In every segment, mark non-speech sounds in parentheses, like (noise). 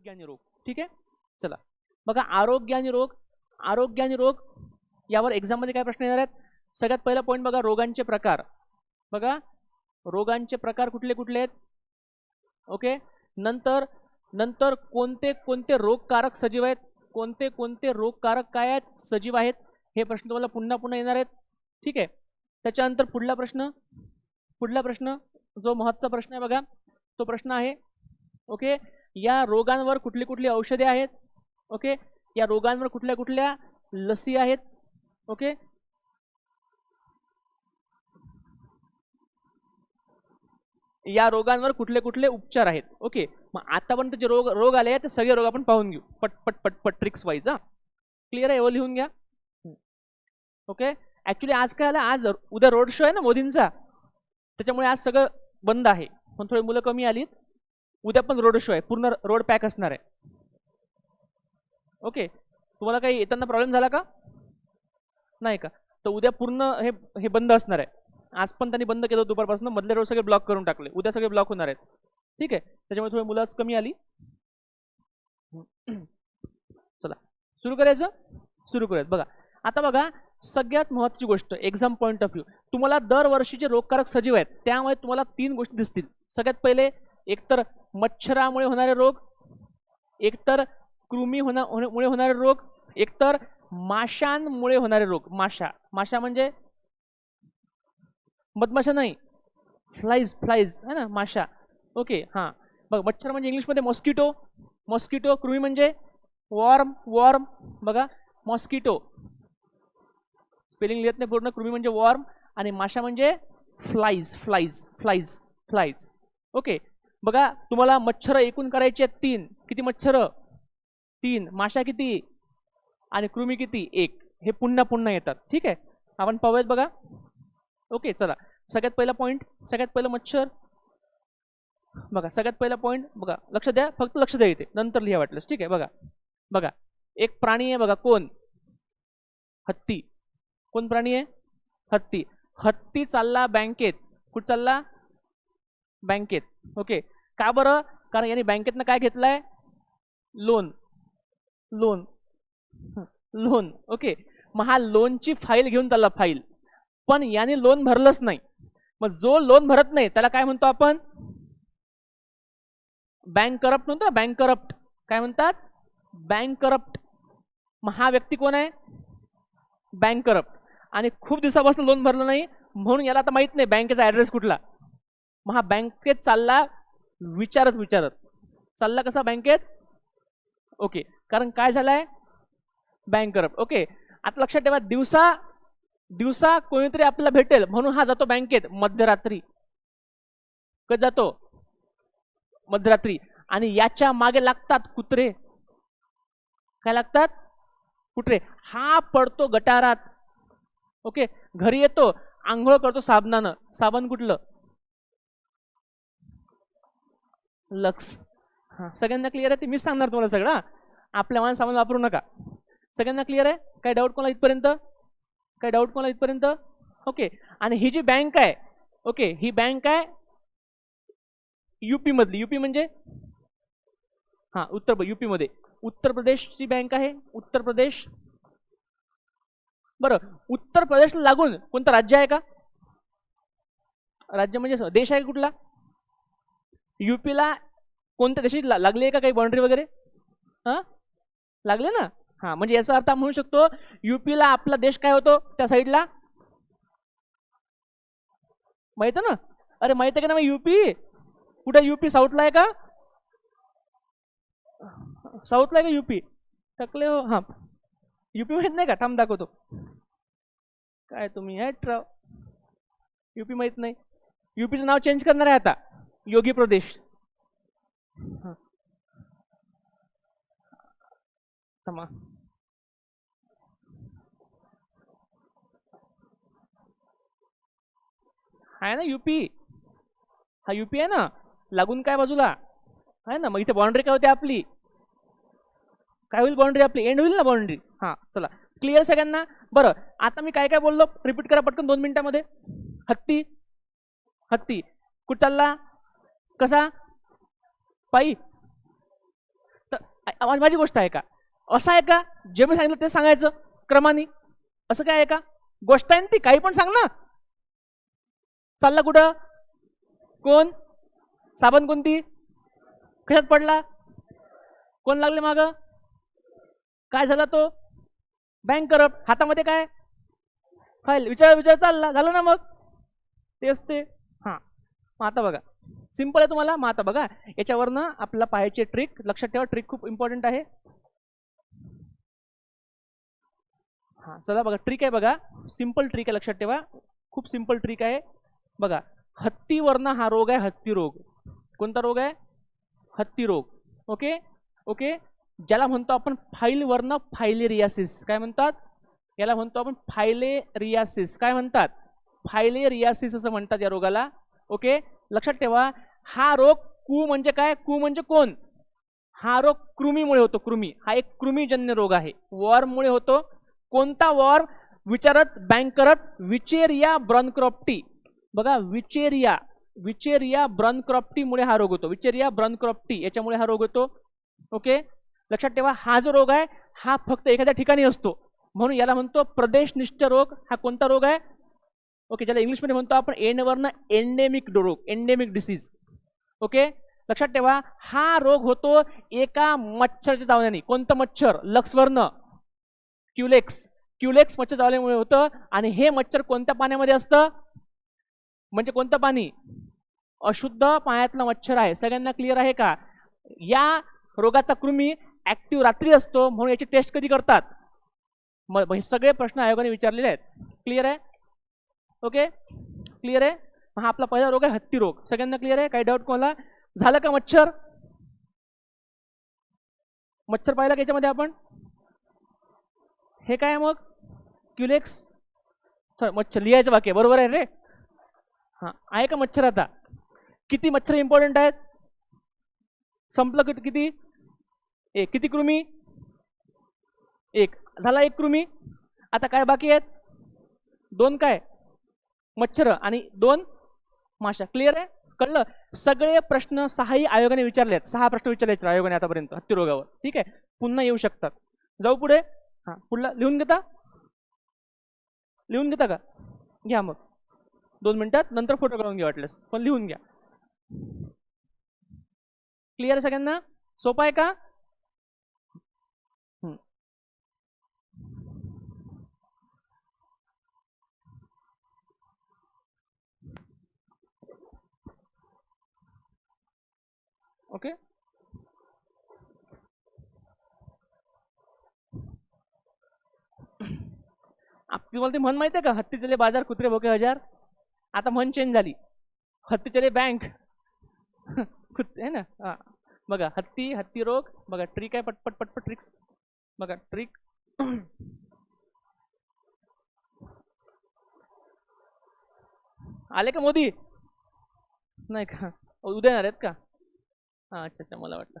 आरोग्य आणि रोग. ठीक आहे? चला. बघा आरोग्य आणि रोग आरोग्य आणि रोग यावर एक्झाममध्ये काय प्रश्न येणार आहेत? सगळ्यात पहिला पॉईंट बघा रोगांचे प्रकार. बघा रोगांचे प्रकार कुठले कुठले आहेत? ओके नंतर नंतर कोणते कोणते रोगकारक सजीव आहेत? कोणते कोणते रोगकारक काय आहेत? सजीव आहेत? हे प्रश्न तुम्हाला पुन्हा पुन्हा येणार आहेत. ठीक आहे? त्याच्यानंतर पुढला प्रश्न. पुढला प्रश्न जो महत्त्वाचा प्रश्न आहे बघा तो प्रश्न आहे ओके या रोगांवर कुठली कुठली औषधे आहेत? ओके या रोगांवर कुठल्या कुठल्या लसी आहेत? ओके या रोगांवर कुठले कुठले उपचार आहेत? ओके मग आतापर्यंत जे रोग रोग आले आहेत ते सगळे रोग आपण पाहून घेऊ. पट पट पट पट ट्रिक्स वाईज हा. क्लिअर आहे? एवढं लिहून घ्या. ओके ऍक्च्युली आज काय आलं? आज उद्या रोड शो आहे ना मोदींचा. त्याच्यामुळे आज सगळं बंद आहे. पण थोडी मुलं कमी आलीत. उद्या पण रोड शो आहे. पूर्ण रोड पॅक असणार आहे. ओके तुम्हाला काही येताना प्रॉब्लेम झाला का? नाही का? तर उद्या पूर्ण हे हे बंद असणार आहे. आज पण त्यांनी बंद केलं दुपारपासून. मधले रोड सगळे ब्लॉक करून टाकले. उद्या सगळे ब्लॉक होणार आहेत. ठीक आहे? त्याच्यामुळे थोडी मुलाच कमी आली. (clears throat) चला. सुरू करायचं? सुरू करूयात. बघा. आता बघा सगळ्यात महत्त्वाची गोष्ट एक्झाम पॉईंट ऑफ व्ह्यू तुम्हाला दरवर्षीचे रोगकारक सजीव आहेत त्यामुळे तुम्हाला तीन गोष्टी दिसतील. सगळ्यात पहिले एकतर मच्छरामुळे होणारे रोग एकतर कृमी होणा मुळे होणारे रोग एकतर माशांमुळे होणारे रोग. माशा. माशा म्हणजे? मधमाशा नाही. फ्लाईज फ्लाईज है ना? माशा. ओके हां. बघा मच्छर म्हणजे इंग्लिशमध्ये मॉस्किटो मॉस्किटो कृमी म्हणजे वॉर्म वॉर्म बघा मॉस्किटो स्पेलिंग लिहित नाही पूर्ण. कृमी म्हणजे वॉर्म आणि माशा म्हणजे flies flies flies flies okay बघा तुम्हाला मच्छर एकूण करायचे आहेत तीन. किती मच्छर? तीन. माशा किती? आणि कृमी किती? एक. हे पुन्हा पुन्हा येतात. ठीक आहे? आपण पाहूयात बघा. ओके चला. सगळ्यात पहिला पॉईंट सगळ्यात पहिलं मच्छर. बघा सगळ्यात पहिला पॉईंट बघा. लक्ष द्या फक्त लक्ष द्या इथे. नंतर लिहा वाटलंच ठीक आहे? बघा. बघा. एक प्राणी आहे बघा. कोण? हत्ती. कोण प्राणी आहे? हत्ती. हत्ती चालला बँकेत. कुठं चालला? बँकेत. ओके. का बरं? कारण यांनी बँकेतनं काय घेतलंय? Loan loan loan okay. मग हा लोनची फाईल घेऊन चालला फाईल पण याने लोन भरलंच नाही. मग जो लोन भरत नाही त्याला काय म्हणतो आपण? बँक करप्ट म्हणतो ना? बँक करप्ट काय म्हणतात? बँक करप्ट मग हा व्यक्ती कोण आहे? बँक करप्ट आणि खूप दिवसापासून लोन भरलं नाही. म्हणून याला आता माहीत नाही बँकेचा ॲड्रेस कुठला. मग हा बँकेत चालला विचारत विचारत. चालला कसा बँकेत? ओके. कारण काय झालंय? Bank okay. आता लक्षात ठेवा दिवसा दिवसा कोणीतरी आपल्याला भेटेल म्हणून हा जातो बँकेत मध्यरात्री. कधी जातो? मध्यरात्री. आणि याच्या मागे लागतात कुत्रे. काय लागतात? कुत्रे. हा पडतो गटारात. ओके. घरी येतो आंघोळ करतो साबणानं. साबण कुठलं? लक्स. हा. सगळ्यांना क्लिअर आहे? ते मीच सांगणार तुम्हाला सगळं. आपल्या मनात सामान वापरू नका. सगळ्यांना क्लिअर आहे? काय डाऊट कोणाला इथपर्यंत? काय डाऊट कोणाला इथपर्यंत? ओके आणि ही जी बँक आहे ओके ही बँक आहे युपी मधली. युपी म्हणजे? हा उत्तर युपी मध्ये. उत्तर प्रदेशची बँक आहे. उत्तर प्रदेश. बरं उत्तर प्रदेशला लागून कोणतं राज्य आहे का? राज्य म्हणजे देश आहे कुठला? युपीला कोणत्या देशाची लागली आहे का काही बाउंड्री वगैरे? हां? लागले ना? हां म्हणजे याचा अर्थ म्हणू शकतो युपीला आपला देश काय होतो? त्या साईडला माहीत आहे ना? अरे माहीत आहे का ना मग युपी कुठे युपी साऊथला आहे का? साऊथला आहे का युपी टकले हो हां. युपी माहीत नाही का? थांब दाखवतो. काय तुम्ही हॅट राव युपी माहीत नाही. युपीचं नाव चेंज करणार आहे आता. योगी प्रदेश. हां. थांबा आहे ना युपी. हा युपी आहे ना? लागून काय बाजूला? आहे ना मग इथे बाउंड्री काय होते आपली? काय होईल बाउंड्री आपली? एंड होईल ना बाउंड्री हां चला. क्लिअर सगळ्यांना? बरं आता मी काय काय बोललो? रिपीट करा पटकन दोन मिनिटामध्ये. हत्ती. हत्ती. कुठं चालला? कसा? पायी. तर माझी गोष्ट आहे का? असं आहे का? जे मी सांगितलं ते सांगायचं क्रमाने. असं काय आहे का? गोष्ट आहे ना ती काही पण सांग ना. चालला कुठं? कोण? साबण कोणती? कशात पडला? कोण लागले माग? काय झाला तो? बँक करप्ट हातामध्ये काय? फाईल विचार विचार चालला. झालं ना मग? तेच ते. हां. मग आता बघा. सिंपल आहे तुम्हाला मग आता बघा. याच्यावरनं आपला पाहायचे ट्रिक लक्षात ठेवा ट्रिक खूप इम्पॉर्टंट आहे. हां चला बघा ट्रिक आहे बघा. सिंपल ट्रिक आहे लक्षात ठेवा. खूप सिंपल ट्रिक आहे. बघा हत्तीवरनं हा रोग आहे हत्ती रोग. कोणता रोग आहे? हत्ती रोग. ओके ओके ज्याला म्हणतो आपण फाईलवरनं फायलेरियासिस काय म्हणतात? याला म्हणतो आपण फायलेरियासिस काय म्हणतात? फायलेरियासिस असं म्हणतात या रोगाला. ओके लक्षात ठेवा हा रोग कु म्हणजे काय? कु म्हणजे कोण? हा रोग कृमीमुळे होतो कृमी. हा एक कृमीजन्य रोग आहे. वॉर्ममुळे होतो. कोणता वॉर्म विचारत बँकरत विचेरिया ब्रॉनक्रॉप्टी. बघा विचेरिया विचेरिया ब्रॉनक्रॉप्टीमुळे हा रोग होतो. विचेरिया ब्रॉनक्रॉप्टी याच्यामुळे हा रोग होतो. ओके? लक्षात ठेवा हा जो रोग आहे हा फक्त एखाद्या ठिकाणी असतो. म्हणून याला म्हणतो प्रदेशनिष्ठ रोग. हा कोणता रोग आहे? ओके ज्याला इंग्लिशमध्ये म्हणतो आपण एनवरनं एंडेमिक रोग एंडेमिक डिसीज ओके लक्षात ठेवा हा रोग होतो एका मच्छरच्या चावण्याने कोणतं मच्छर? लक्सवर्ण क्युलेक्स क्युलेक्स मच्छर चावल्यामुळे होतं. आणि हे मच्छर कोणत्या पाण्यामध्ये असतं? म्हणजे कोणतं पाणी? अशुद्ध पाण्यातलं मच्छर आहे. सगळ्यांना क्लिअर आहे का? या रोगाचा कृमी ऍक्टिव्ह रात्री असतो म्हणून याची टेस्ट कधी करतात? मग मग हे सगळे प्रश्न आयोगाने विचारलेले आहेत. क्लिअर आहे? ओके क्लिअर आहे? हा आपला पहिला रोग आहे हत्ती रोग. सगळ्यांना क्लिअर आहे? काही डाऊट कोणाला? झालं का मच्छर? मच्छर पाहिला का याच्यामध्ये आपण? हे काय आहे मग? क्युलेक्स मच्छर लिहायचं बाकी आहे. बरोबर आहे रे? हां. आहे का मच्छर आता? किती मच्छर इम्पॉर्टंट आहेत? संपलं किती किती? एक. किती कृमी? एक. झाला एक कृमी? आता काय बाकी आहेत? दोन काय? मच्छर आणि दोन माशा. क्लिअर आहे? कळलं? सगळे प्रश्न सहाही आयोगाने विचारले आहेत. सहा प्रश्न विचारले आहेत आयोगाने आतापर्यंत हत्तीरोगावर. ठीक आहे? पुन्हा येऊ शकतात. जाऊ पुढे. हा पुढला. लिहून घेता? लिहून घेता का? घ्या मग. दोन मिनिटात नंतर फोटो काढून घ्या वाटल्यास. पण लिहून घ्या. क्लिअर आहे सगळ्यांना? सोपा आहे का? ओके? आप- तुम्हाला ती म्हण माहिती आहे का? हत्ती चले बाजार कुत्रे भोके हजार? आता म्हण चेंज झाली. हत्ती चले बँक (laughs) कुत्रे ना? हा. बघा हत्ती हत्ती रोग बघा ट्रिक आहे पटपट पटपट ट्रिक्स बघा ट्रिक आले का मोदी? नाही का? उद्या येणार आहेत का? हां अच्छा अच्छा मला वाटलं.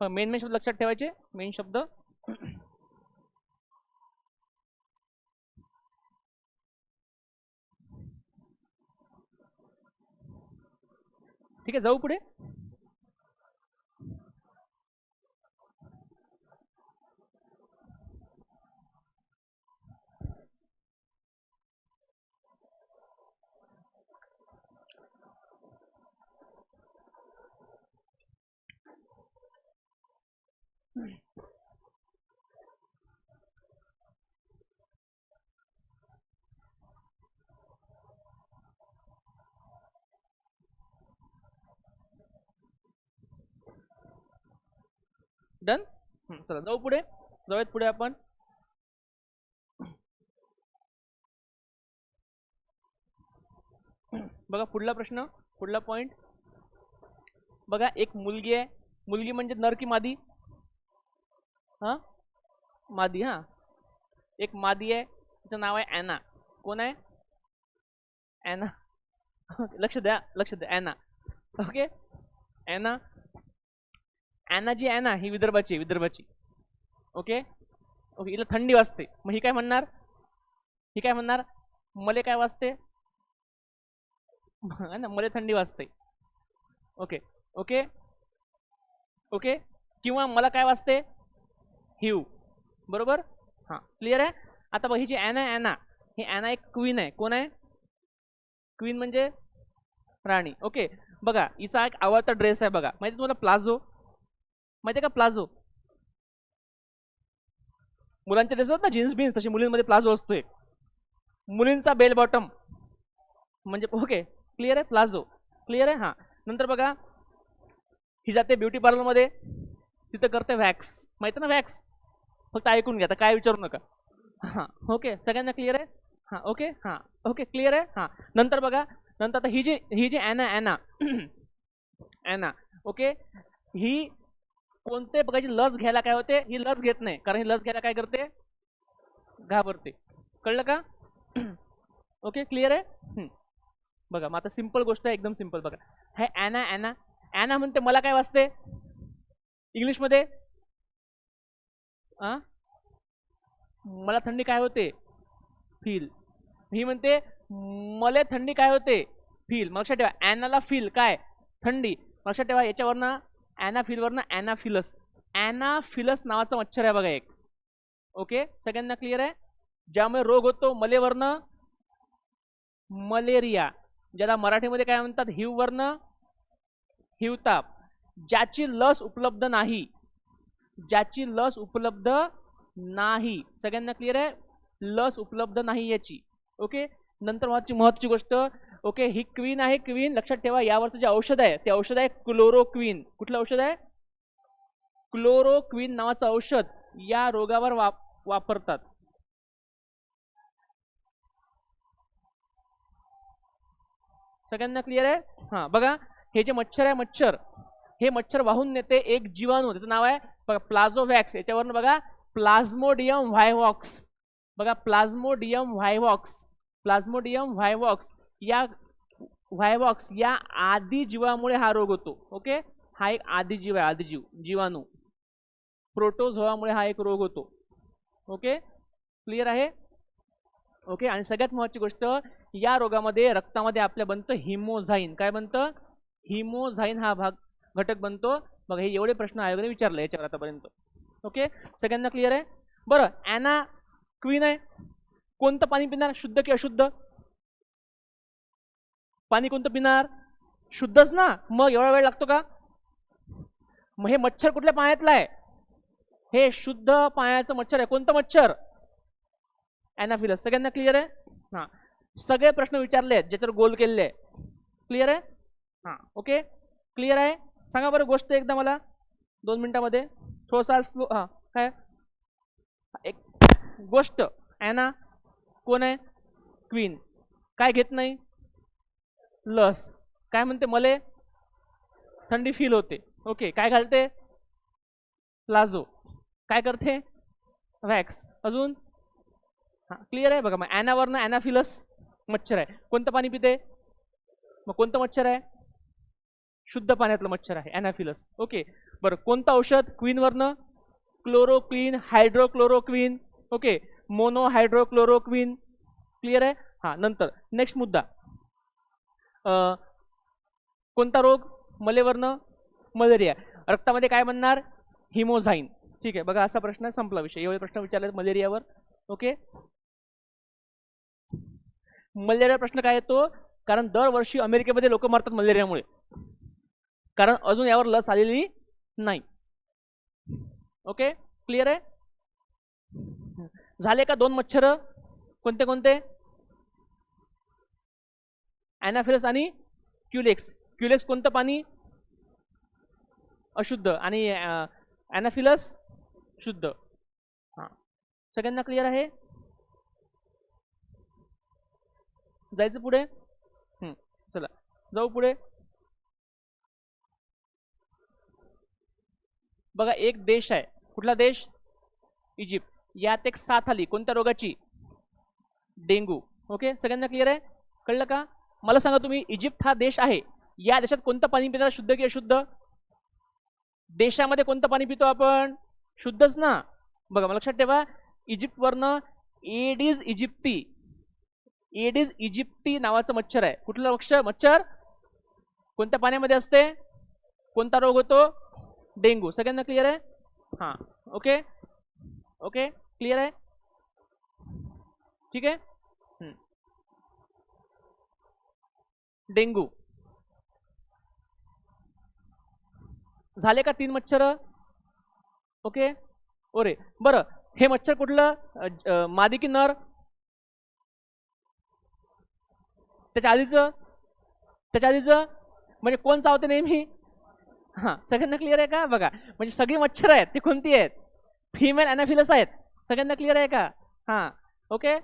मेन मेन शब्द लक्षात ठेवायचे? मेन शब्द? ठीक आहे जाऊ पुढे. डन? चला जाऊ पुढे. जाऊयात पुढे आपण. बघा पुढला प्रश्न पुढला पॉइंट बघा एक मुलगी आहे. मुलगी म्हणजे नर की मादी. हा? मादी हा? एक मादी आहे तिचं नाव आहे ॲना कोण आहे? ॲना लक्ष द्या लक्ष द्या. Anna okay? ॲना ॲना जी आहे ना ही विदर्भाची आहे विदर्भाची. ओके? ओके हिला थंडी वाजते. मग ही काय म्हणणार? ही काय म्हणणार? मले काय वाजते? ना मले थंडी वाजते. ओके? ओके? ओके? किंवा मला काय वाजते? हिव बरोबर? हां. क्लिअर आहे? आता बघ ही जी ॲना आहे ॲना ही ॲना एक क्वीन आहे. कोण आहे? क्वीन म्हणजे राणी. ओके बघा हिचा एक आवडता ड्रेस आहे बघा. माहिती तुम्हाला प्लाझो माहिती आहे का प्लाझो मुलांचे ड्रेस असतात ना जीन्स बीन्स तशी मुलींमध्ये प्लाझो असतो एक मुलींचा बेल बॉटम म्हणजे ओके क्लिअर आहे? प्लाझो क्लिअर आहे? हां. नंतर बघा ही जाते ब्युटी पार्लरमध्ये तिथं करते वॅक्स माहिती ना वॅक्स फक्त ऐकून घ्या आता काय विचारू नका. हां ओके सगळ्यांना क्लिअर आहे? हां ओके हां ओके क्लिअर आहे? हां नंतर बघा नंतर आता ही जी ही जी ॲना ॲना ॲना ओके ही कोणते बघायची लस घ्यायला काय होते? ही लस घेत नाही कारण ही लस घ्यायला काय करते? घाबरते. कळलं का? (clears throat) ओके क्लिअर आहे? बघा मग आता सिंपल गोष्ट आहे एकदम सिंपल बघा हे ॲना ॲना ॲना म्हणते मला काय वाजते इंग्लिशमध्ये आ? मला थंडी काय होते? फील ही म्हणते मला थंडी काय होते? फील मग लक्षात ठेवा ॲनाला फील काय? थंडी. लक्षात ठेवा याच्यावरनं ॲनाफिलवरनं ॲनाफिलस ॲनाफिलस नावाचा मच्छर आहे बघा एक. ओके सगळ्यांना क्लिअर आहे? ज्यामुळे रोग होतो मलेवरनं मलेरिया. ज्याला मराठीमध्ये काय म्हणतात? हिववरनं हिवताप. ज्याची लस उपलब्ध नाही ज्याची लस उपलब्ध नाही. सगळ्यांना क्लिअर आहे? लस उपलब्ध नाही याची. ओके नंतर महत्वाची महत्वाची गोष्ट ओके ही क्वीन आहे. क्वीन लक्षात ठेवा यावरचं जे औषध आहे ते औषध आहे क्लोरोक्वीन कुठलं औषध आहे? क्लोरोक्वीन नावाचं औषध या रोगावर वाप वापरतात. सगळ्यांना क्लिअर आहे? हां बघा हे जे मच्छर आहे मच्छर हे मच्छर वाहून नेते एक जीवाणू त्याचं नाव आहे बघा प्लाझोवॅक्स. याच्यावरनं बघा प्लाझ्मोडियम व्हायवॉक्स बघा प्लाझ्मोडियम व्हायवॉक्स प्लाझ्मोडियम व्हायवॉक्स या व्हायवॉक्स या आदी जीवामुळे हा रोग होतो ओके? हा एक आदिजीव आहे आदिजीव जीवाणू. प्रोटोझोआमुळे हा एक रोग होतो ओके? क्लिअर आहे? ओके? आणि सगळ्यात महत्वाची गोष्ट या रोगामध्ये रक्तामध्ये आपल्या बनतं हिमोझाईन. काय बनतं? हिमोझाईन हा भाग घटक बनतो. मग हे एवढे प्रश्न आयोगाने विचारले याच्यावर आतापर्यंत. ओके सगळ्यांना क्लिअर आहे? बरं ॲना क्वीन आहे. कोणतं पाणी पिणार? शुद्ध की अशुद्ध? पाणी कोणतं पिणार? शुद्धच ना? मग एवढा वेळ लागतो का? मग हे मच्छर कुठल्या पाण्यातला आहे? हे शुद्ध पाण्याचं मच्छर आहे. कोणतं मच्छर? ॲनाफिलस सगळ्यांना क्लिअर आहे? हां. सगळे प्रश्न विचारले आहेत ज्याच्यावर गोल केलेले आहे क्लिअर आहे? हां. ओके क्लिअर आहे? सांगा बरं गोष्ट एकदा मला दोन मिनटामध्ये. थोडासा स्लो हां काय? एक गोष्ट. ॲना कोण आहे? क्वीन. काय घेत नाही? लस. काय म्हणते? मले थंडी फील होते. ओके काय घालते? प्लाझो. काय करते? वॅक्स. अजून? हां क्लिअर आहे बघा. मग ॲनावरनं ॲनाफिलस मच्छर आहे. कोणतं पाणी पिते? मग कोणतं मच्छर आहे? शुद्ध पाण्यातलं मच्छर आहे अॅनाफिलस ओके बरं कोणतं औषध? क्वीनवरनं? Chloroquine hydroxychloroquine okay monohydroxychloroquine clear आहे? हां नंतर. नेक्स्ट मुद्दा. कोणता रोग? मलेवरनं? मलेरिया. रक्तामध्ये काय म्हणणार? हिमोझाईन. ठीक आहे बघा असा प्रश्न संपला विषय. एवढे प्रश्न विचारले मलेरियावर. ओके मलेरिया प्रश्न काय येतो? कारण दरवर्षी अमेरिकेमध्ये लोक मरतात मलेरियामुळे. कारण अजून यावर लस आलेली नाही. ओके क्लिअर आहे? झाले का दोन मच्छर? कोणते कोणते? ॲनाफिलस आणि क्युलेक्स क्युलेक्स कोणतं पाणी? अशुद्ध. आणि ॲनाफिलस शुद्ध. हां. सगळ्यांना क्लिअर आहे? जायचं पुढे? चला. जाऊ पुढे. बघा एक देश आहे. कुठला देश? इजिप्त. यात एक साथ आली. कोणत्या रोगाची? डेंगू. ओके सगळ्यांना क्लिअर आहे? कळलं का? मला सांगा तुम्ही इजिप्त हा देश आहे. या देशात कोणतं पाणी पिणार शुद्ध की अशुद्ध? देशामध्ये कोणतं पाणी पितो आपण? शुद्धच ना? बघा मला लक्षात ठेवा. इजिप्तवरनं एडिज इजिप्ती. एडिज इजिप्ती नावाचं मच्छर आहे. कुठलं पक्ष मच्छर? कोणत्या पाण्यामध्ये असते? कोणता रोग होतो? डेंगू. सगळ्यांना क्लिअर आहे? हां. ओके ओके क्लिअर आहे? ठीक आहे? डेंगू. झाले का तीन मच्छर? ओके ओरे. बरं. हे मच्छर कुठलं? मादी की नर? त्याच्या आधीचं? त्याच्या आधीचं? म्हणजे कोण चावते नेहमी? हां सगळ्यांना क्लिअर आहे का? बघा म्हणजे सगळी मच्छर आहेत ती कोणती आहेत? फिमेल अनाफिलस आहेत. सगळ्यांना क्लिअर आहे का? हां ओके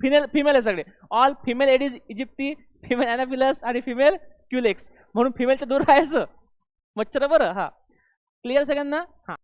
फिमेल फिमेल आहे सगळे. All female Aedes aegypti female Anopheles आणि फिमेल क्युलेक्स म्हणून फिमेलच्या दूर राहायचं. मच्छर बरं हां. क्लिअर सगळ्यांना? हां.